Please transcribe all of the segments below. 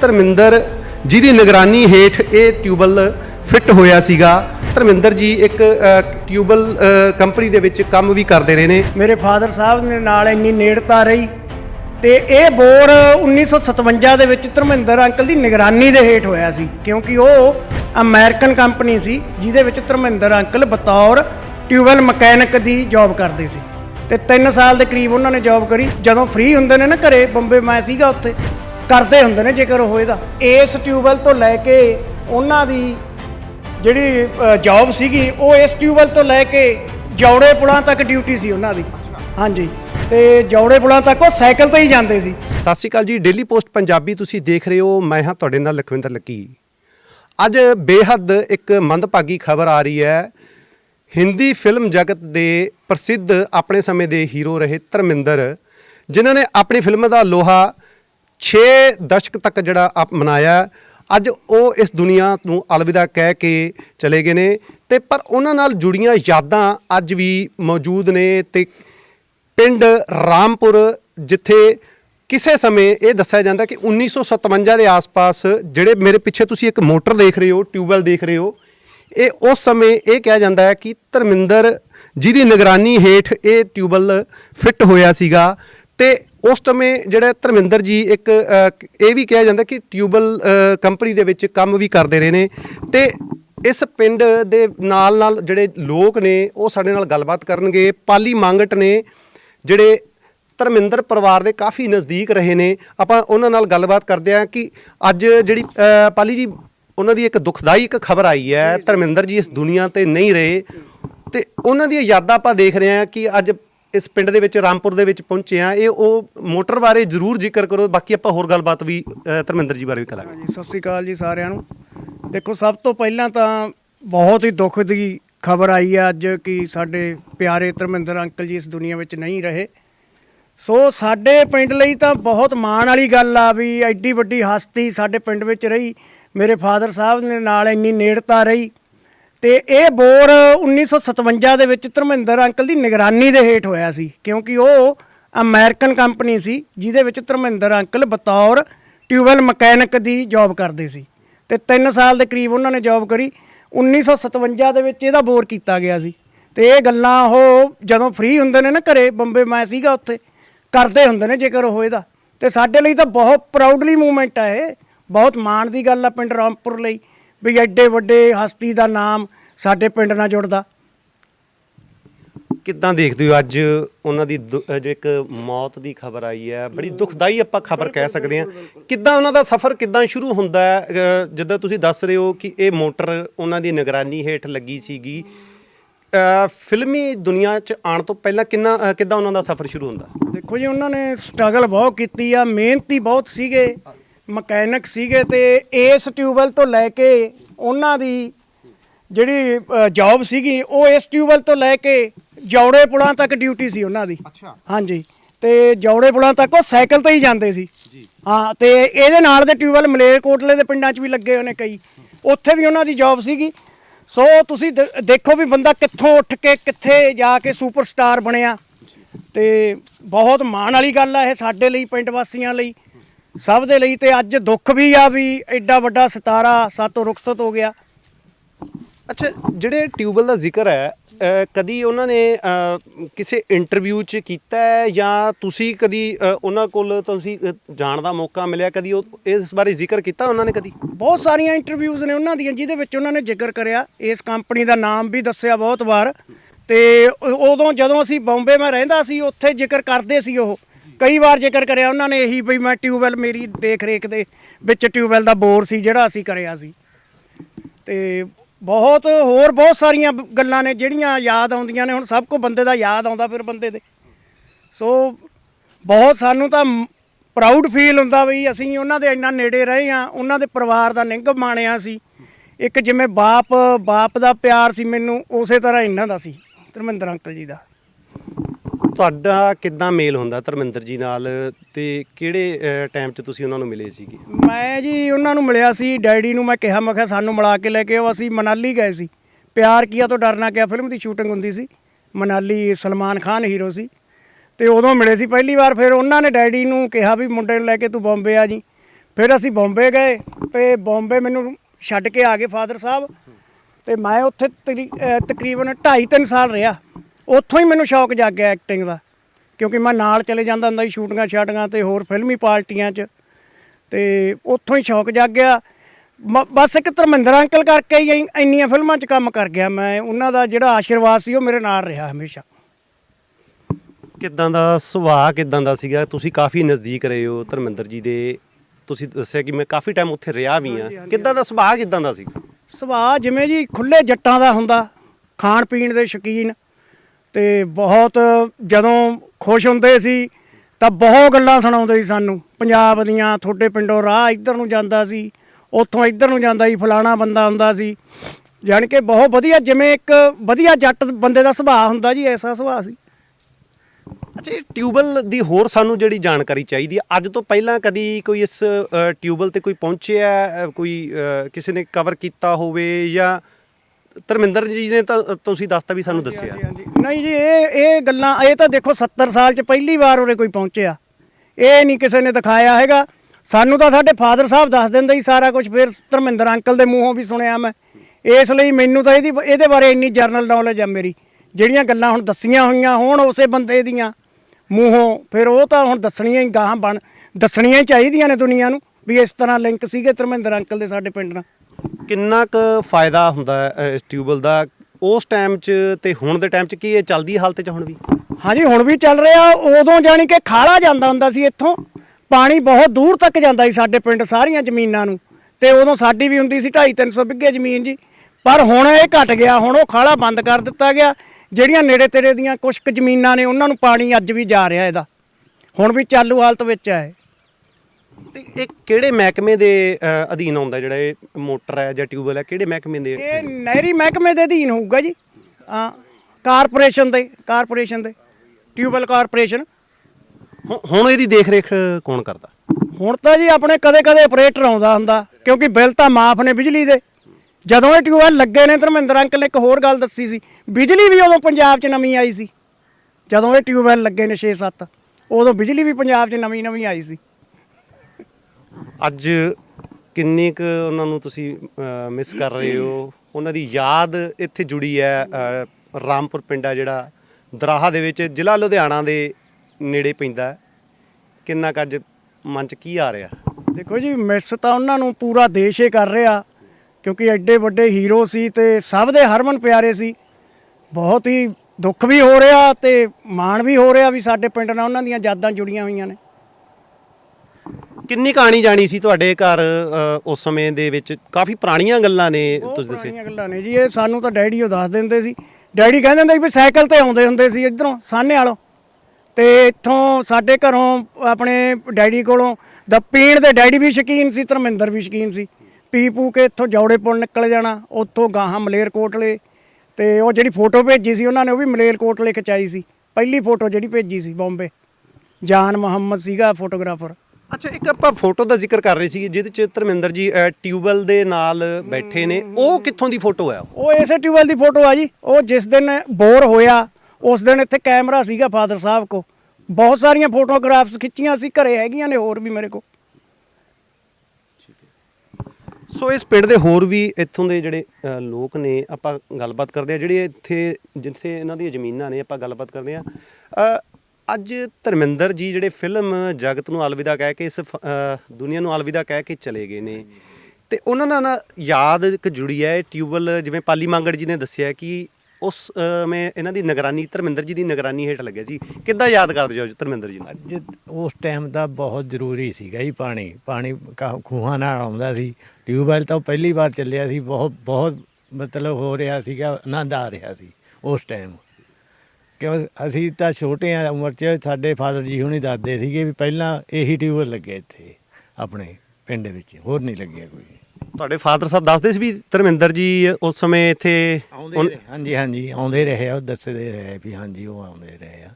ਧਰਮਿੰਦਰ ਜਿਹਦੀ ਨਿਗਰਾਨੀ ਹੇਠ ਇਹ ਟਿਊਬਲ ਫਿੱਟ ਹੋਇਆ ਸੀਗਾ। ਧਰਮਿੰਦਰ ਜੀ ਇੱਕ ਅ, ਟਿਊਬਲ ਕੰਪਨੀ ਦੇ ਵਿੱਚ ਕੰਮ ਵੀ ਕਰਦੇ ਰਹੇ ਨੇ। ਮੇਰੇ ਫਾਦਰ ਸਾਹਿਬ ਦੇ ਨਾਲ ਇੰਨੀ ਨੇੜਤਾ ਰਹੀ ਤੇ ਇਹ ਬੋਰ 1957 ਦੇ ਵਿੱਚ ਧਰਮਿੰਦਰ ਅੰਕਲ ਦੀ ਨਿਗਰਾਨੀ ਦੇ ਹੇਠ ਹੋਇਆ ਸੀ ਕਿਉਂਕਿ ਉਹ ਅਮਰੀਕਨ ਕੰਪਨੀ ਸੀ ਜਿਹਦੇ ਵਿੱਚ ਧਰਮਿੰਦਰ ਅੰਕਲ ਬਤੌਰ ਟਿਊਬਲ ਮਕੈਨਿਕ ਦੀ ਜੌਬ ਕਰਦੇ ਸੀ। ਤੇ 3 ਸਾਲ ਦੇ ਕਰੀਬ ਉਹਨਾਂ ਨੇ ਜੌਬ ਕਰੀ। ਜਦੋਂ ਫ੍ਰੀ ਹੁੰਦੇ ਨੇ ਨਾ ਘਰੇ ਬੰਬੇ ਮੈਂ ਸੀਗਾ ਉੱਥੇ। ਕਰਦੇ ਹੁੰਦੇ ਨੇ ਜੇਕਰ ਉਹ ਇਹਦਾ ਇਸ ਟਿਊਬਲ ਤੋਂ ਲੈ ਕੇ ਉਹਨਾਂ ਦੀ ਜਿਹੜੀ ਜੌਬ ਸੀਗੀ, ਉਹ ਇਸ ਟਿਊਬਲ ਤੋਂ ਲੈ ਕੇ ਜੌੜੇ ਪੁਲਾਂ ਤੱਕ ਡਿਊਟੀ ਸੀ ਉਹਨਾਂ ਦੀ। ਹਾਂਜੀ। ਤੇ ਜੌੜੇ ਪੁਲਾਂ ਤੱਕ ਉਹ ਸਾਈਕਲ ਤੇ ਹੀ ਜਾਂਦੇ ਸੀ। ਸਤਿ ਸ਼੍ਰੀ ਅਕਾਲ ਜੀ। ਡੇਲੀ ਪੋਸਟ ਪੰਜਾਬੀ, ਤੁਸੀਂ ਦੇਖ ਰਹੇ ਹੋ। ਮੈਂ ਹਾਂ ਤੁਹਾਡੇ ਨਾਲ ਲਖਵਿੰਦਰ ਲੱਕੀ। ਅੱਜ ਬੇਹੱਦ ਇੱਕ ਮੰਦਭਾਗੀ ਖਬਰ ਆ ਰਹੀ ਹੈ। ਹਿੰਦੀ ਫਿਲਮ ਜਗਤ ਦੇ ਪ੍ਰਸਿੱਧ ਆਪਣੇ ਸਮੇਂ ਦੇ ਹੀਰੋ ਰਹੇ ਧਰਮਿੰਦਰ, ਜਿਨ੍ਹਾਂ ਨੇ ਆਪਣੀ ਫਿਲਮ ਦਾ ਲੋਹਾ 6 ਦਸ਼ਕ ਤੱਕ ਜਿਹੜਾ ਆਪ ਮਨਾਇਆ ਅੱਜ ਉਹ ਇਸ ਦੁਨੀਆ ਨੂੰ ਅਲਵਿਦਾ ਕਹਿ ਕੇ ਚਲੇ ਗਏ ਨੇ। ਤੇ ਪਰ ਉਹਨਾਂ ਨਾਲ ਜੁੜੀਆਂ ਯਾਦਾਂ ਅੱਜ ਵੀ ਮੌਜੂਦ ਨੇ ਤੇ ਪਿੰਡ ਰਾਮਪੁਰ, ਜਿੱਥੇ ਕਿਸੇ ਸਮੇਂ ਇਹ ਦੱਸਿਆ ਜਾਂਦਾ ਕਿ 1957 ਦੇ ਆਸ-ਪਾਸ ਜਿਹੜੇ ਮੇਰੇ ਪਿੱਛੇ ਤੁਸੀਂ ਇੱਕ ਮੋਟਰ ਦੇਖ ਰਹੇ ਹੋ, ਟਿਊਬਵੈਲ ਦੇਖ ਰਹੇ ਹੋ, ਇਹ ਉਸ ਸਮੇਂ ਇਹ ਕਿਹਾ ਜਾਂਦਾ ਹੈ ਕਿ ਧਰਮਿੰਦਰ ਜਿਹਦੀ ਨਿਗਰਾਨੀ ਹੇਠ ਇਹ ਟਿਊਬਵੈਲ ਫਿੱਟ ਹੋਇਆ ਸੀਗਾ ਤੇ ਉਸ ਸਮੇਂ ਜਿਹੜਾ ਧਰਮਿੰਦਰ ਜੀ ਇੱਕ ਇਹ ਵੀ ਕਿਹਾ ਜਾਂਦਾ ਕਿ ਟਿਊਬਵੈਲ ਅ, ਕੰਪਨੀ ਦੇ ਵਿੱਚ ਕੰਮ ਵੀ ਕਰਦੇ ਰਹੇ ਨੇ ਤੇ ਇਸ ਪਿੰਡ ਦੇ ਨਾਲ ਨਾਲ ਜਿਹੜੇ ਲੋਕ ਨੇ ਉਹ ਸਾਡੇ ਨਾਲ ਗੱਲਬਾਤ ਕਰਨਗੇ। ਪਾਲੀ ਮੰਗਟ ਨੇ ਜਿਹੜੇ ਧਰਮਿੰਦਰ ਪਰਿਵਾਰ ਦੇ ਕਾਫੀ ਨਜ਼ਦੀਕ ਰਹੇ ਨੇ। ਆਪਾਂ ਉਹਨਾਂ ਨਾਲ ਗੱਲਬਾਤ ਕਰਦੇ ਹਾਂ ਕਿ ਅੱਜ ਜਿਹੜੀ ਪਾਲੀ ਜੀ ਉਹਨਾਂ ਦੀ ਇੱਕ ਦੁਖਦਾਈ ਇੱਕ ਖਬਰ ਆਈ ਹੈ। ਧਰਮਿੰਦਰ ਜੀ ਇਸ ਦੁਨੀਆ ਤੇ ਨਹੀਂ ਰਹੇ ਤੇ ਉਹਨਾਂ ਦੀਆਂ ਯਾਦਾਂ ਆਪਾਂ ਦੇਖ ਰਹੇ ਹਾਂ ਕਿ ਅੱਜ ਇਸ ਪਿੰਡ ਦੇ ਵਿੱਚ ਰਾਮਪੁਰ ਦੇ ਵਿੱਚ ਪਹੁੰਚੇ ਆ ਇਹ ਉਹ ਮੋਟਰ ਬਾਰੇ ਜ਼ਰੂਰ ਜ਼ਿਕਰ ਕਰੋ। ਬਾਕੀ ਆਪਾਂ ਹੋਰ ਗੱਲਬਾਤ ਵੀ ਅ, ਧਰਮਿੰਦਰ ਜੀ ਬਾਰੇ ਵੀ ਕਰਾਂਗੇ। ਜੀ ਸਤਿ ਸ੍ਰੀ ਅਕਾਲ ਜੀ ਸਾਰਿਆਂ ਨੂੰ। ਦੇਖੋ ਸਭ ਤੋਂ ਪਹਿਲਾਂ ਤਾਂ ਬਹੁਤ ਹੀ ਦੁੱਖ ਦੀ ਖਬਰ ਆਈ ਹੈ ਅੱਜ ਕਿ ਸਾਡੇ ਪਿਆਰੇ ਧਰਮਿੰਦਰ ਅੰਕਲ ਜੀ ਇਸ ਦੁਨੀਆ ਵਿੱਚ ਨਹੀਂ ਰਹੇ। ਸੋ ਸਾਡੇ ਪਿੰਡ ਲਈ ਤਾਂ ਬਹੁਤ ਮਾਣ ਵਾਲੀ ਗੱਲ ਆ ਵੀ ਐਡੀ ਵੱਡੀ ਹਸਤੀ ਸਾਡੇ ਪਿੰਡ ਵਿੱਚ ਰਹੀ। ਮੇਰੇ ਫਾਦਰ ਸਾਹਿਬ ਦੇ ਨਾਲ ਇੰਨੀ ਨੇੜਤਾ ਰਹੀ। ਤੇ ਇਹ ਬੋਰ 1957 ਦੇ ਵਿੱਚ ਧਰਮਿੰਦਰ ਅੰਕਲ ਦੀ ਨਿਗਰਾਨੀ ਦੇ ਹੇਠ ਹੋਇਆ ਸੀ, ਕਿਉਂਕਿ ਉਹ ਅਮਰੀਕਨ ਕੰਪਨੀ ਸੀ, ਜਿਹਦੇ ਵਿੱਚ ਧਰਮਿੰਦਰ ਅੰਕਲ ਬਤੌਰ ਟਿਊਬਲ ਮਕੈਨਿਕ ਦੀ ਜੌਬ ਕਰਦੇ ਸੀ ਤੇ 3 ਸਾਲ ਦੇ ਕਰੀਬ ਉਹਨਾਂ ਨੇ ਜੌਬ ਕਰੀ। 1957 ਦੇ ਵਿੱਚ ਇਹਦਾ ਬੋਰ ਕੀਤਾ ਗਿਆ ਸੀ ਤੇ ਇਹ ਗੱਲਾਂ ਉਹ ਜਦੋਂ ਫ੍ਰੀ ਹੁੰਦੇ ਨੇ ਨਾ ਘਰੇ, ਬੰਬੇ ਮੈਂ ਸੀਗਾ ਉੱਥੇ, ਕਰਦੇ ਹੁੰਦੇ ਨੇ ਜੇਕਰ ਉਹ ਇਹਦਾ। ਤੇ ਸਾਡੇ ਲਈ ਤਾਂ ਬਹੁਤ ਪ੍ਰਾਊਡਲੀ ਮੂਵਮੈਂਟ ਹੈ ਇਹ, ਬਹੁਤ ਮਾਣ ਦੀ ਗੱਲ ਆ ਪਿੰਡ ਰਾਮਪੁਰ ਲਈ। ਵੀ ਐਡੇ ਵੱਡੇ ਹਸਤੀ ਦਾ ਨਾਮ ਸਾਡੇ ਪਿੰਡ ਨਾਲ ਜੁੜਦਾ। ਕਿੱਦਾਂ ਦੇਖਦੇ ਹੋ ਅੱਜ ਉਹਨਾਂ ਦੀ ਦੁ- ਅਹ ਜੋ ਇੱਕ ਮੌਤ ਦੀ ਖਬਰ ਆਈ ਹੈ ਬੜੀ ਦੁਖਦਾਈ ਆਪਾਂ ਖਬਰ ਕਹਿ ਸਕਦੇ ਹਾਂ। ਕਿੱਦਾਂ ਉਹਨਾਂ ਦਾ ਸਫ਼ਰ ਕਿੱਦਾਂ ਸ਼ੁਰੂ ਹੁੰਦਾ ਹੈ? ਅਹ ਜਿੱਦਾਂ ਤੁਸੀਂ ਦੱਸ ਰਹੇ ਹੋ ਕਿ ਇਹ ਮੋਟਰ ਉਹਨਾਂ ਦੀ ਨਿਗਰਾਨੀ ਹੇਠ ਲੱਗੀ ਸੀਗੀ। ਅਹ ਫਿਲਮੀ ਦੁਨੀਆ 'ਚ ਆਉਣ ਤੋਂ ਪਹਿਲਾਂ ਕਿੰਨਾ ਅਹ ਕਿੱਦਾਂ ਉਹਨਾਂ ਦਾ ਸਫ਼ਰ ਸ਼ੁਰੂ ਹੁੰਦਾ? ਦੇਖੋ ਜੀ ਉਹਨਾਂ ਨੇ ਸਟਰਗਲ ਬਹੁਤ ਕੀਤੀ ਆ ਮਿਹਨਤੀ ਬਹੁਤ ਸੀਗੇ। ਮਕੈਨਿਕ ਸੀਗੇ ਤੇ ਇਸ ਟਿਊਬਲ ਤੋਂ ਲੈ ਕੇ ਉਹਨਾਂ ਦੀ ਜਿਹੜੀ ਜੌਬ ਸੀਗੀ ਉਹ ਇਸ ਟਿਊਬਲ ਤੋਂ ਲੈ ਕੇ ਜੌੜੇ ਪੁਲਾਂ ਤੱਕ ਡਿਊਟੀ ਸੀ ਉਹਨਾਂ ਦੀ। ਅੱਛਾ। ਹਾਂਜੀ। ਤੇ ਜੌੜੇ ਪੁਲਾਂ ਤੱਕ ਉਹ ਸਾਈਕਲ ਤੇ ਹੀ ਜਾਂਦੇ ਸੀ। ਜੀ। ਹਾਂ ਤੇ ਇਹਦੇ ਨਾਲ ਦੇ ਟਿਊਬਲ ਮਲੇਰਕੋਟਲੇ ਦੇ ਪਿੰਡਾਂ 'ਚ ਵੀ ਲੱਗੇ ਹੋਏ ਨੇ ਕਈ। ਉੱਥੇ ਵੀ ਉਹਨਾਂ ਦੀ ਜੌਬ ਸੀਗੀ। ਸੋ ਤੁਸੀਂ ਦੇਖੋ ਵੀ ਬੰਦਾ ਕਿੱਥੋਂ ਉੱਠ ਕੇ ਕਿੱਥੇ ਜਾ ਕੇ ਸੁਪਰਸਟਾਰ ਬਣਿਆ। ਤੇ ਬਹੁਤ ਮਾਣ ਵਾਲੀ ਗੱਲ ਆ ਇਹ ਸਾਡੇ ਲਈ ਪਿੰਡ ਵਾਸੀਆਂ ਲਈ। ਸਭ ਦੇ ਲਈ ਤੇ ਅੱਜ ਦੁੱਖ ਵੀ ਆ ਵੀ ਐਡਾ ਵੱਡਾ ਸਿਤਾਰਾ ਸਾਤੋਂ ਰੁਖਸਤ ਹੋ ਗਿਆ। ਅੱਛਾ ਜਿਹੜੇ ਟਿਊਬਲ ਦਾ ਜ਼ਿਕਰ ਹੈ ਅਹ ਕਦੀ ਉਹਨਾਂ ਨੇ ਅਹ, ਕਿਸੇ ਇੰਟਰਵਿਊ 'ਚ ਕੀਤਾ ਹੈ ਜਾਂ ਤੁਸੀਂ ਕਦੀ ਅਹ, ਉਹਨਾਂ ਕੋਲ ਤੁਸੀਂ ਅਹ, ਜਾਣ ਦਾ ਮੌਕਾ ਮਿਲਿਆ ਕਦੀ ਉਹ ਇਸ ਬਾਰੇ ਜ਼ਿਕਰ ਕੀਤਾ ਉਹਨਾਂ ਨੇ ਕਦੀ? ਬਹੁਤ ਸਾਰੀਆਂ ਇੰਟਰਵਿਊਜ਼ ਨੇ ਉਹਨਾਂ ਦੀਆਂ ਜਿਹਦੇ ਵਿੱਚ ਉਹਨਾਂ ਨੇ ਜ਼ਿਕਰ ਕਰਿਆ। ਇਸ ਕੰਪਨੀ ਦਾ ਨਾਮ ਵੀ ਦੱਸਿਆ ਬਹੁਤ ਵਾਰ। ਤੇ ਉ- ਉਦੋਂ ਜਦੋਂ ਅਸੀਂ ਬੰਬੇ ਮੈਂ ਰਹਿੰਦਾ ਸੀ ਉੱਥੇ ਜ਼ਿਕਰ ਕਰਦੇ ਸੀ ਉਹ। ਕਈ ਵਾਰ ਜ਼ਿਕਰ ਕਰਿਆ ਉਹਨਾਂ ਨੇ ਇਹੀ ਵੀ ਮੈਂ ਟਿਊਬਵੈਲ ਮੇਰੀ ਦੇਖ ਰੇਖ ਦੇ ਵਿੱਚ ਟਿਊਬਵੈਲ ਦਾ ਬੋਰ ਸੀ, ਜਿਹੜਾ ਅਸੀਂ ਕਰਿਆ ਸੀ। ਤੇ ਬਹੁਤ ਹੋਰ ਬਹੁਤ ਸਾਰੀਆਂ ਗੱਲਾਂ ਨੇ ਜਿਹੜੀਆਂ ਯਾਦ ਆਉਂਦੀਆਂ ਨੇ, ਹੁਣ ਸਭ ਕੋ ਬੰਦੇ ਦਾ ਯਾਦ ਆਉਂਦਾ ਫਿਰ ਬੰਦੇ ਦੇ। ਸੋ ਬਹੁਤ ਸਾਨੂੰ ਤਾਂ ਪ੍ਰਾਊਡ ਫੀਲ ਹੁੰਦਾ ਵੀ ਅਸੀਂ ਉਹਨਾਂ ਦੇ ਇੰਨਾ ਨੇੜੇ ਰਹੇ ਆ ਉਹਨਾਂ ਦੇ ਪਰਿਵਾਰ ਦਾ ਨਿੰਗ ਮਾਣਿਆ ਸੀ। ਇੱਕ ਜਿਵੇਂ ਬਾਪ ਬਾਪ ਦਾ ਪਿਆਰ ਸੀ ਮੈਨੂੰ, ਉਸੇ ਤਰ੍ਹਾਂ ਇਹਨਾਂ ਦਾ ਸੀ, ਧਰਮਿੰਦਰ ਅੰਕਲ ਜੀ ਦਾ। ਤੁਹਾਡਾ ਕਿੱਦਾਂ ਮੇਲ ਹੁੰਦਾ ਧਰਮਿੰਦਰ ਜੀ ਨਾਲ ਤੇ ਕਿਹੜੇ ਟਾਈਮ 'ਚ ਤੁਸੀਂ ਉਹਨਾਂ ਨੂੰ ਮਿਲੇ ਸੀਗੇ ਮੈਂ ਜੀ ਉਹਨਾਂ ਨੂੰ ਮਿਲਿਆ ਸੀ, ਡੈਡੀ ਨੂੰ ਮੈਂ ਕਿਹਾ ਮੈਂ ਕਿਹਾ ਸਾਨੂੰ ਮਿਲਾ ਕੇ ਲੈ ਕੇ ਆਓ, ਅਸੀਂ ਮਨਾਲੀ ਗਏ ਸੀ। ਪਿਆਰ ਕੀਆ ਤੋਂ ਡਰਨਾ ਕਿਆ, ਫਿਲਮ ਦੀ ਸ਼ੂਟਿੰਗ ਹੁੰਦੀ ਸੀ। ਮਨਾਲੀ ਸਲਮਾਨ ਖਾਨ ਹੀਰੋ ਸੀ। ਤੇ ਉਦੋਂ ਮਿਲੇ ਸੀ ਪਹਿਲੀ ਵਾਰ, ਫਿਰ ਉਹਨਾਂ ਨੇ ਡੈਡੀ ਨੂੰ ਕਿਹਾ ਵੀ ਮੁੰਡੇ ਨੂੰ ਲੈ ਕੇ ਤੂੰ ਬੰਬੇ ਆ ਜੀ। ਫਿਰ ਅਸੀਂ ਬੰਬੇ ਗਏ ਤੇ ਬੰਬੇ ਮੈਨੂੰ ਛੱਡ ਕੇ ਆ ਗਏ ਫਾਦਰ ਸਾਹਿਬ। ਤੇ ਮੈਂ ਉੱਥੇ ਤਰੀ- ਤਕਰੀਬਨ 2.5 3 ਸਾਲ ਰਿਹਾ। ਉੱਥੋਂ ਹੀ ਮੈਨੂੰ ਸ਼ੌਕ ਜਾਗਿਆ ਐਕਟਿੰਗ ਦਾ ਕਿਉਂਕਿ ਮੈਂ ਨਾਲ ਚਲੇ ਜਾਂਦਾ ਹੁੰਦਾ ਸੀ ਸ਼ੂਟਿੰਗਾਂ ਛਾਟੀਆਂ ਤੇ ਹੋਰ ਫਿਲਮੀ ਪਾਰਟੀਆਂ 'ਚ ਤੇ ਉੱਥੋਂ ਹੀ ਸ਼ੌਕ ਜਾਗਿਆ। ਬਸ ਇੱਕ ਧਰਮਿੰਦਰ ਅੰਕਲ ਕਰਕੇ ਹੀ ਇੰਨੀਆਂ ਫਿਲਮਾਂ 'ਚ ਕੰਮ ਕਰ ਗਿਆ ਮੈਂ ਉਹਨਾਂ ਦਾ ਜਿਹੜਾ ਆਸ਼ੀਰਵਾਦ ਸੀ ਉਹ ਮੇਰੇ ਨਾਲ ਰਿਹਾ ਹਮੇਸ਼ਾ। ਕਿੱਦਾਂ ਦਾ ਸੁਭਾਅ ਕਿੱਦਾਂ ਦਾ ਸੀਗਾ? ਤੁਸੀਂ ਕਾਫੀ ਨਜ਼ਦੀਕ ਰਹੇ ਹੋ ਧਰਮਿੰਦਰ ਜੀ ਦੇ ਤੁਸੀਂ ਦੱਸਿਆ ਕਿ ਮੈਂ ਕਾਫੀ ਟਾਈਮ ਉੱਥੇ ਰਿਹਾ ਵੀ ਆ ਕਿੱਦਾਂ ਦਾ ਸੁਭਾਅ ਕਿੱਦਾਂ ਦਾ ਸੀ ਸੁਭਾਅ ਜਿਵੇਂ ਜੀ ਖੁੱਲੇ ਜੱਟਾਂ ਦਾ ਹੁੰਦਾ ਖਾਣ ਪੀਣ ਦੇ ਸ਼ੌਕੀਨ ਤੇ ਬਹੁਤ ਜਦੋਂ ਖੁਸ਼ ਹੁੰਦੇ ਸੀ ਤਾਂ ਬਹੁਤ ਗੱਲਾਂ ਸੁਣਾਉਂਦੇ ਸੀ ਸਾਨੂੰ। ਪੰਜਾਬ ਦੀਆਂ ਤੁਹਾਡੇ ਪਿੰਡੋਂ ਰਾਹ ਇੱਧਰ ਨੂੰ ਜਾਂਦਾ ਸੀ ਉੱਥੋਂ ਇੱਧਰ ਨੂੰ ਜਾਂਦਾ ਸੀ ਫਲਾਣਾ ਬੰਦਾ ਹੁੰਦਾ ਸੀ। ਜਾਣੀ ਕਿ ਬਹੁਤ ਵਧੀਆ ਜਿਵੇਂ ਇੱਕ ਵਧੀਆ ਜੱਟ ਬੰਦੇ ਦਾ ਸੁਭਾਅ ਹੁੰਦਾ ਜੀ ਐਸਾ ਸੁਭਾਅ ਸੀ। ਅੱਛਾ ਇਹ ਟਿਊਬਲ ਦੀ ਹੋਰ ਸਾਨੂੰ ਜਿਹੜੀ ਜਾਣਕਾਰੀ ਚਾਹੀਦੀ ਹੈ ਅੱਜ ਤੋਂ ਪਹਿਲਾਂ ਕਦੀ ਕੋਈ ਇਸ ਅ, ਟਿਊਬਲ ਤੇ ਕੋਈ ਪਹੁੰਚਿਆ ਕੋਈ ਕਿਸੇ ਨੇ ਕਵਰ ਕੀਤਾ ਹੋਵੇ ਜਾਂ ਧਰਮਿੰਦਰ ਜੀ ਨੇ ਤਾਂ, ਤੁਸੀਂ ਦੱਸਤਾ ਵੀ ਸਾਨੂੰ ਦੱਸਿਆ। ਨਹੀਂ ਜੀ, ਇਹ ਇਹ ਗੱਲਾਂ, ਇਹ ਤਾਂ ਦੇਖੋ 70 ਸਾਲ ਚ ਪਹਿਲੀ ਵਾਰ ਉਰੇ ਕੋਈ ਪਹੁੰਚਿਆ। ਇਹ ਨਹੀਂ ਕਿਸੇ ਨੇ ਦਿਖਾਇਆ ਹੈਗਾ। ਸਾਨੂੰ ਤਾਂ ਸਾਡੇ ਫਾਦਰ ਸਾਹਿਬ ਦੱਸ ਦਿੰਦੇ ਸੀ ਸਾਰਾ ਕੁਝ ਫਿਰ ਧਰਮਿੰਦਰ ਅੰਕਲ ਦੇ ਮੂੰਹੋਂ ਵੀ ਸੁਣਿਆ ਮੈਂ। ਇਸ ਲਈ ਮੈਨੂੰ ਤਾਂ ਇਹਦੀ, ਇਹਦੇ ਬਾਰੇ ਇੰਨੀ ਜਰਨਲ ਨੌਲੇਜ ਆ ਮੇਰੀ। ਜਿਹੜੀਆਂ ਗੱਲਾਂ ਹੁਣ ਦੱਸੀਆਂ ਹੋਈਆਂ, ਹੋਣ ਉਸੇ ਬੰਦੇ ਦੀਆਂ। ਮੂੰਹੋਂ, ਫਿਰ ਉਹ ਤਾਂ ਹੁਣ ਦੱਸਣੀਆਂ ਹੀ ਗਾਹਾਂ ਬਣ, ਦੱਸਣੀਆਂ ਹੀ ਚਾਹੀਦੀਆਂ ਨੇ ਦੁਨੀਆ ਨੂੰ, ਵੀ ਇਸ ਤਰ੍ਹਾਂ ਲਿੰਕ ਸੀਗੇ ਧਰਮਿੰਦਰ ਅੰਕਲ ਦੇ ਸਾਡੇ ਪਿੰਡ ਨਾਲ। ਕਿੰਨਾ ਕੁ ਫਾਇਦਾ ਹੁੰਦਾ ਹੈ, ਇਸ ਟਿਊਬਲ ਦਾ? ਉਸ ਟਾਈਮ 'ਚ ਤੇ ਹੁਣ ਦੇ ਟਾਈਮ 'ਚ ਕੀ ਇਹ ਚੱਲਦੀ ਹਾਲਤ 'ਚ ਹੁਣ ਵੀ? ਹਾਂਜੀ ਹੁਣ ਵੀ ਚੱਲ ਰਿਹਾ। ਉਦੋਂ ਜਾਣੀ ਕਿ ਖਾਲਾ ਜਾਂਦਾ ਹੁੰਦਾ ਸੀ ਇੱਥੋਂ। ਪਾਣੀ ਬਹੁਤ ਦੂਰ ਤੱਕ ਜਾਂਦਾ ਸੀ ਸਾਡੇ ਪਿੰਡ ਸਾਰੀਆਂ ਜ਼ਮੀਨਾਂ ਨੂੰ। ਤੇ ਉਦੋਂ ਸਾਡੀ ਵੀ ਹੁੰਦੀ ਸੀ 2.5 300 ਬਿੱਗੇ ਜ਼ਮੀਨ ਜੀ। ਪਰ ਹੁਣ ਇਹ ਘਟ ਗਿਆ। ਹੁਣ ਉਹ ਖਾਲਾ ਬੰਦ ਕਰ ਦਿੱਤਾ ਗਿਆ। ਜਿਹੜੀਆਂ ਨੇੜੇ ਤੇੜੇ ਦੀਆਂ ਕੁਝ ਕੁ ਜ਼ਮੀਨਾਂ ਨੇ ਉਹਨਾਂ ਨੂੰ ਪਾਣੀ ਅੱਜ ਵੀ ਜਾ ਰਿਹਾ ਇਹਦਾ। ਹੁਣ ਵੀ ਚਾਲੂ ਹਾਲਤ ਵਿੱਚ ਹੈ। ਤੇ ਇਹ ਕਿਹੜੇ ਮਹਿਕਮੇ ਦੇ ਅ, ਅਧੀਨ ਆਉਂਦਾ ਜਿਹੜਾ ਇਹ ਮੋਟਰ ਹੈ ਜਾਂ ਟਿਊਬਲ ਹੈ? ਕਿਹੜੇ ਮਹਿਕਮੇ ਦੇ ਇਹ ਨਹਿਰੀ ਮਹਿਕਮੇ ਦੇ ਅਧੀਨ ਹੋਊਗਾ ਜੀ। ਹਾਂ ਕਾਰਪੋਰੇਸ਼ਨ ਦੇ ਕਾਰਪੋਰੇਸ਼ਨ ਦੇ ਟਿਊਬਲ ਕਾਰਪੋਰੇਸ਼ਨ। ਹੁਣ- ਹੁਣ ਇਹਦੀ ਦੇਖ ਰੇਖ ਕੌਣ ਕਰਦਾ? ਹੁਣ ਤਾਂ ਜੀ ਆਪਣੇ ਕਦੇ-ਕਦੇ ਆਪਰੇਟਰ ਆਉਂਦਾ ਹੁੰਦਾ ਕਿਉਂਕਿ ਬਿੱਲ ਤਾਂ ਮਾਫ ਨੇ ਬਿਜਲੀ ਦੇ। ਜਦੋਂ ਇਹ ਟਿਊਬਵੈੱਲ ਲੱਗੇ ਨੇ ਧਰਮਿੰਦਰ ਅੰਕਲ ਨੇ ਇੱਕ ਹੋਰ ਗੱਲ ਦੱਸੀ ਸੀ ਬਿਜਲੀ ਵੀ ਉਦੋਂ ਪੰਜਾਬ 'ਚ ਨਵੀਂ ਆਈ ਸੀ। ਜਦੋਂ ਇਹ ਟਿਊਬਵੈੱਲ ਲੱਗੇ ਨੇ 6-7 ਉਦੋਂ ਬਿਜਲੀ ਵੀ ਪੰਜਾਬ 'ਚ ਨਵੀਂ-ਨਵੀਂ ਆਈ ਸੀ। ਅੱਜ ਕਿੰਨੀ ਕੁ ਉਹਨਾਂ ਨੂੰ ਤੁਸੀਂ ਮਿਸ ਕਰ ਰਹੇ ਹੋ? ਉਹਨਾਂ ਦੀ ਯਾਦ ਇੱਥੇ ਜੁੜੀ ਹੈ ਰਾਮਪੁਰ ਪਿੰਡ ਹੈ ਜਿਹੜਾ ਦਰਾਹਾ ਦੇ ਵਿੱਚ, ਜ਼ਿਲ੍ਹਾ ਲੁਧਿਆਣਾ ਦੇ ਨੇੜੇ ਪੈਂਦਾ ਕਿੰਨਾ ਕੁ ਅੱਜ ਮਨ 'ਚ ਕੀ ਆ ਰਿਹਾ? ਦੇਖੋ ਜੀ ਮਿਸ ਤਾਂ ਉਹਨਾਂ ਨੂੰ ਪੂਰਾ ਦੇਸ਼ ਹੀ ਕਰ ਰਿਹਾ, ਕਿਉਂਕਿ ਐਡੇ ਵੱਡੇ ਹੀਰੋ ਸੀ ਤੇ ਸਭ ਦੇ ਹਰਮਨ ਪਿਆਰੇ ਸੀ। ਬਹੁਤ ਹੀ ਦੁੱਖ ਵੀ ਹੋ ਰਿਹਾ ਤੇ ਮਾਣ ਵੀ ਹੋ ਰਿਹਾ ਵੀ ਸਾਡੇ ਪਿੰਡ ਨਾਲ ਉਹਨਾਂ ਦੀਆਂ ਯਾਦਾਂ ਜੁੜੀਆਂ ਹੋਈਆਂ ਨੇ। ਕਿੰਨੀ ਕਹਾਣੀ ਜਾਣੀ ਸੀ ਤੁਹਾਡੇ ਘਰ ਅ, ਉਸ ਸਮੇਂ ਦੇ ਵਿੱਚ? ਕਾਫੀ ਪੁਰਾਣੀਆਂ ਗੱਲਾਂ ਨੇ ਤੁਸੀਂ ਦੱਸੇ ਪੁਰਾਣੀਆਂ ਗੱਲਾਂ ਨੇ ਜੀ। ਇਹ ਸਾਨੂੰ ਤਾਂ ਡੈਡੀ ਉਹ ਦੱਸ ਦਿੰਦੇ ਸੀ। ਡੈਡੀ ਕਹਿੰਦੇ ਹੁੰਦੇ ਸੀ ਵੀ ਸਾਈਕਲ ਤੇ ਆਉਂਦੇ ਹੁੰਦੇ ਸੀ ਇਧਰੋਂ ਸਾਹਨੇ ਵਾਲੋਂ। ਤੇ ਇੱਥੋਂ ਸਾਡੇ ਘਰੋਂ ਆਪਣੇ ਡੈਡੀ ਕੋਲੋਂ ਦਾ ਪੀਣ ਦੇ ਡੈਡੀ ਵੀ ਸ਼ਕੀਨ ਸੀ ਧਰਮਿੰਦਰ ਵੀ ਸ਼ਕੀਨ ਸੀ। ਪੀ ਪੂ ਕੇ ਇੱਥੋਂ ਜੌੜੇ ਪੁਲ ਨਿਕਲ ਜਾਣਾ ਉੱਥੋਂ ਗਾਹਾਂ ਮਲੇਰਕੋਟਲੇ। ਤੇ ਉਹ ਜਿਹੜੀ ਫੋਟੋ ਭੇਜੀ ਸੀ ਉਹਨਾਂ ਨੇ ਉਹ ਵੀ ਮਲੇਰਕੋਟਲੇ ਖਿਚਾਈ ਸੀ। ਪਹਿਲੀ ਫੋਟੋ ਜਿਹੜੀ ਭੇਜੀ ਸੀ ਬੰਬੇ। ਜਾਨ ਮੁਹੰਮਦ ਸੀਗਾ ਫੋਟੋਗ੍ਰਾਫਰ। ਅੱਛਾ ਇੱਕ ਆਪਾਂ ਫੋਟੋ ਦਾ ਜ਼ਿਕਰ ਕਰ ਰਹੇ ਸੀ ਜਿਹਦੇ ਚ ਧਰਮਿੰਦਰ ਜੀ ਅ, ਟਿਊਬਲ ਦੇ ਨਾਲ ਬੈਠੇ ਨੇ। ਉਹ ਕਿੱਥੋਂ ਦੀ ਫੋਟੋ ਹੈ ਉਹ ਇਸੇ ਟਿਊਬਵੈਲ ਦੀ ਫੋਟੋ ਆ ਜੀ। ਉਹ ਜਿਸ ਦਿਨ ਬੋਰ ਹੋਇਆ ਉਸ ਦਿਨ ਇੱਥੇ ਕੈਮਰਾ ਸੀਗਾ ਫਾਦਰ ਸਾਹਿਬ ਕੋ ਬਹੁਤ ਸਾਰੀਆਂ ਫੋਟੋਗ੍ਰਾਫਸ ਖਿੱਚੀਆਂ ਸੀ ਘਰੇ ਹੈਗੀਆਂ ਨੇ ਹੋਰ ਵੀ ਮੇਰੇ ਕੋ ਸੋ ਇਸ ਪਿੰਡ ਦੇ ਹੋਰ ਵੀ ਇੱਥੋਂ ਦੇ ਜਿਹੜੇ ਅ, ਲੋਕ ਨੇ ਆਪਾਂ ਗੱਲਬਾਤ ਕਰਦੇ ਆ ਜਿਹੜੇ ਇੱਥੇ ਜਿੱਥੇ ਇਹਨਾਂ ਦੀਆਂ ਜ਼ਮੀਨਾਂ ਨੇ ਆਪਾਂ ਗੱਲਬਾਤ ਕਰਦੇ ਆ ਅੱਜ ਧਰਮਿੰਦਰ ਜੀ ਜਿਹੜੇ ਫਿਲਮ ਜਗਤ ਨੂੰ ਅਲਵਿਦਾ ਕਹਿ ਕੇ ਇਸ ਫ- ਦੁਨੀਆ ਨੂੰ ਅਲਵਿਦਾ ਕਹਿ ਕੇ ਚਲੇ ਗਏ ਨੇ। ਤੇ ਉਹਨਾਂ ਨਾਲ ਨਾ ਯਾਦ ਇੱਕ ਜੁੜੀ ਹੈ ਟਿਊਬਲ ਜਿਵੇਂ ਪਾਲੀ ਮੰਗੜ ਜੀ ਨੇ ਦੱਸਿਆ ਕਿ ਉਸ ਮੈਂ ਇਹਨਾਂ ਦੀ ਨਿਗਰਾਨੀ, ਧਰਮਿੰਦਰ ਜੀ ਦੀ ਨਿਗਰਾਨੀ ਹੇਠ ਲੱਗਿਆ ਸੀ। ਕਿੱਦਾਂ ਯਾਦ ਕਰਦੇ ਹੋ ਧਰਮਿੰਦਰ ਜੀ ਨੂੰ ਅੱਜ ਉਸ ਟਾਈਮ ਦਾ ਬਹੁਤ ਜ਼ਰੂਰੀ ਸੀਗਾ ਜੀ ਪਾਣੀ। ਪਾਣੀ ਕਾ- ਖੂਹਾਂ ਨਾਲ ਆਉਂਦਾ ਸੀ। ਟਿਊਬਵੈਲ ਤਾਂ ਪਹਿਲੀ ਵਾਰ ਚੱਲਿਆ ਸੀ। ਬਹੁਤ ਬਹੁਤ ਮਤਲਬ ਹੋ ਰਿਹਾ ਸੀਗਾ, ਆਨੰਦ ਆ ਰਿਹਾ ਸੀ ਉਸ ਟਾਈਮ। ਕਿਉਂ ਅਸੀਂ ਤਾਂ ਛੋਟੇ ਆ ਉਮਰ 'ਚ ਸਾਡੇ ਫਾਦਰ ਜੀ ਹੁਣੀ ਦੱਸਦੇ ਸੀਗੇ ਵੀ ਪਹਿਲਾਂ ਇਹੀ ਟਿਊਬਵੈਲ ਲੱਗੇ ਇੱਥੇ ਆਪਣੇ ਪਿੰਡ ਵਿੱਚ ਹੋਰ ਨਹੀਂ ਲੱਗਿਆ ਕੋਈ। ਤੁਹਾਡੇ ਫਾਦਰ ਸਾਹਿਬ ਦੱਸਦੇ ਸੀ ਵੀ ਧਰਮਿੰਦਰ ਜੀ ਉਸ ਸਮੇਂ ਇੱਥੇ ਆਉਂਦੇ ਹਾਂਜੀ ਹਾਂਜੀ ਆਉਂਦੇ ਰਹੇ ਆ ਉਹ ਦੱਸਦੇ ਰਹੇ ਵੀ ਹਾਂਜੀ ਉਹ ਆਉਂਦੇ ਰਹੇ ਆ।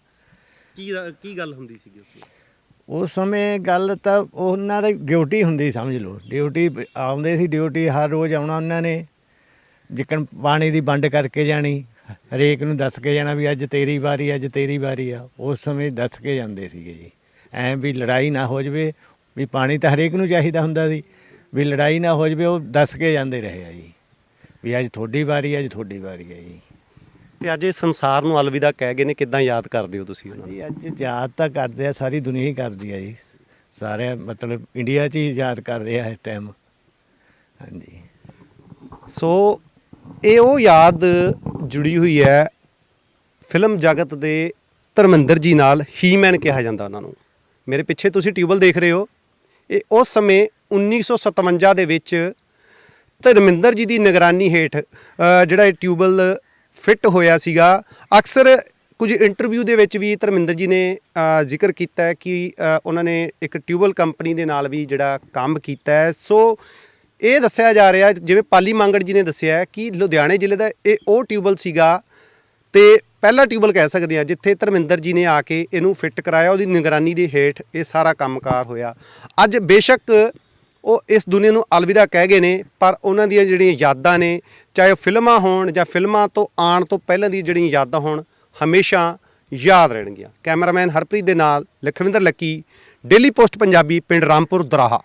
ਕੀ ਕੀ ਗੱਲ ਹੁੰਦੀ ਸੀਗੀ ਉਸ ਉਸ ਸਮੇਂ ਗੱਲ ਤਾਂ ਉਹਨਾਂ ਦੀ ਡਿਊਟੀ ਹੁੰਦੀ ਸਮਝ ਲਓ। ਡਿਊਟੀ ਆਉਂਦੇ ਸੀ ਡਿਊਟੀ ਹਰ ਰੋਜ਼ ਆਉਣਾ ਉਹਨਾਂ ਨੇ ਜਿੱਕਣ ਪਾਣੀ ਦੀ ਵੰਡ ਕਰਕੇ ਜਾਣੀ। ਹਰੇਕ ਨੂੰ ਦੱਸ ਕੇ ਜਾਣਾ ਵੀ ਅੱਜ ਤੇਰੀ ਵਾਰੀ ਅੱਜ ਤੇਰੀ ਵਾਰੀ ਆ। ਉਸ ਸਮੇਂ ਦੱਸ ਕੇ ਜਾਂਦੇ ਸੀਗੇ ਜੀ। ਐਂ ਵੀ ਲੜਾਈ ਨਾ ਹੋ ਜਵੇ ਵੀ ਪਾਣੀ ਤਾਂ ਹਰੇਕ ਨੂੰ ਚਾਹੀਦਾ ਹੁੰਦਾ ਸੀ। ਵੀ ਲੜਾਈ ਨਾ ਹੋ ਜਵੇ ਉਹ ਦੱਸ ਕੇ ਜਾਂਦੇ ਰਹੇ ਆ ਜੀ। ਵੀ ਅੱਜ ਤੁਹਾਡੀ ਵਾਰੀ ਅੱਜ ਤੁਹਾਡੀ ਵਾਰੀ ਹੈ ਜੀ। ਤੇ ਅੱਜ ਇਹ ਸੰਸਾਰ ਨੂੰ ਅਲਵਿਦਾ ਕਹਿ ਗਏ ਨੇ ਕਿੱਦਾਂ ਯਾਦ ਕਰਦੇ ਹੋ ਤੁਸੀਂ ਉਹਨਾਂ ਨੂੰ? ਜੀ ਅੱਜ ਯਾਦ ਤਾਂ ਕਰਦੇ ਆ ਸਾਰੀ ਦੁਨੀਆ ਹੀ ਕਰਦੀ ਆ ਜੀ। ਸਾਰੇ ਮਤਲਬ ਇੰਡੀਆ 'ਚ ਹੀ ਯਾਦ ਕਰ ਰਹੇ ਆ ਇਸ ਟਾਈਮ ਹਾਂਜੀ। ਸੋ ਇਹ ਉਹ ਯਾਦ ਜੁੜੀ ਹੋਈ ਹੈ ਫਿਲਮ ਜਗਤ ਦੇ ਧਰਮਿੰਦਰ ਜੀ ਨਾਲ ਹੀਮੈਨ ਕਿਹਾ ਜਾਂਦਾ ਉਹਨਾਂ ਨੂੰ। ਮੇਰੇ ਪਿੱਛੇ ਤੁਸੀਂ ਟਿਊਬਲ ਦੇਖ ਰਹੇ ਹੋ। ਇਹ ਉਸ ਸਮੇਂ 1957 ਦੇ ਵਿੱਚ ਧਰਮਿੰਦਰ ਜੀ ਦੀ ਨਿਗਰਾਨੀ ਹੇਠ ਜਿਹੜਾ ਇਹ ਟਿਊਬਲ ਫਿੱਟ ਹੋਇਆ ਸੀਗਾ, ਅਕਸਰ ਕੁਝ ਇੰਟਰਵਿਊ ਦੇ ਵਿੱਚ ਵੀ ਧਰਮਿੰਦਰ ਜੀ ਨੇ ਜ਼ਿਕਰ ਕੀਤਾ ਹੈ ਕਿ ਉਹਨਾਂ ਨੇ ਇੱਕ ਟਿਊਬਲ ਕੰਪਨੀ ਦੇ ਨਾਲ ਵੀ ਜਿਹੜਾ ਕੰਮ ਕੀਤਾ ਹੈ। ਸੋ ਇਹ ਦੱਸਿਆ ਜਾ ਰਿਹਾ, ਜਿਵੇਂ ਪਾਲੀ ਮੰਗੜ ਜੀ ਨੇ ਦੱਸਿਆ ਕਿ ਲੁਧਿਆਣੇ ਜ਼ਿਲ੍ਹੇ ਦਾ ਇਹ ਉਹ ਟਿਊਬਲ ਸੀਗਾ ਤੇ ਪਹਿਲਾ ਟਿਊਬਲ ਕਹਿ ਸਕਦੇ ਆ ਜਿੱਥੇ ਧਰਮਿੰਦਰ ਜੀ ਨੇ ਆ ਕੇ ਇਹਨੂੰ ਫਿੱਟ ਕਰਾਇਆ, ਉਹਦੀ ਨਿਗਰਾਨੀ ਦੇ ਹੇਠ ਇਹ ਸਾਰਾ ਕੰਮਕਾਰ ਹੋਇਆ। ਅੱਜ ਬੇਸ਼ੱਕ ਉਹ ਇਸ ਦੁਨੀਆ ਨੂੰ ਅਲਵਿਦਾ ਕਹਿ ਗਏ ਨੇ, ਪਰ ਉਹਨਾਂ ਦੀਆਂ ਜਿਹੜੀਆਂ ਯਾਦਾਂ ਨੇ, ਚਾਹੇ ਉਹ ਫਿਲਮਾਂ ਹੋਣ ਜਾਂ ਫਿਲਮਾਂ ਤੋਂ ਆਉਣ ਤੋਂ ਪਹਿਲਾਂ ਦੀ ਜਿਹੜੀਆਂ ਯਾਦਾਂ ਹੋਣ, ਹਮੇਸ਼ਾ ਯਾਦ ਰਹਿਣਗੀਆਂ। ਕੈਮਰਾਮੈਨ ਹਰਪ੍ਰੀਤ ਦੇ ਨਾਲ ਲਖਵਿੰਦਰ ਲੱਕੀ, ਡੇਲੀ ਪੋਸਟ ਪੰਜਾਬੀ, ਪਿੰਡ ਰਾਮਪੁਰ, ਦਰਾਹਾ।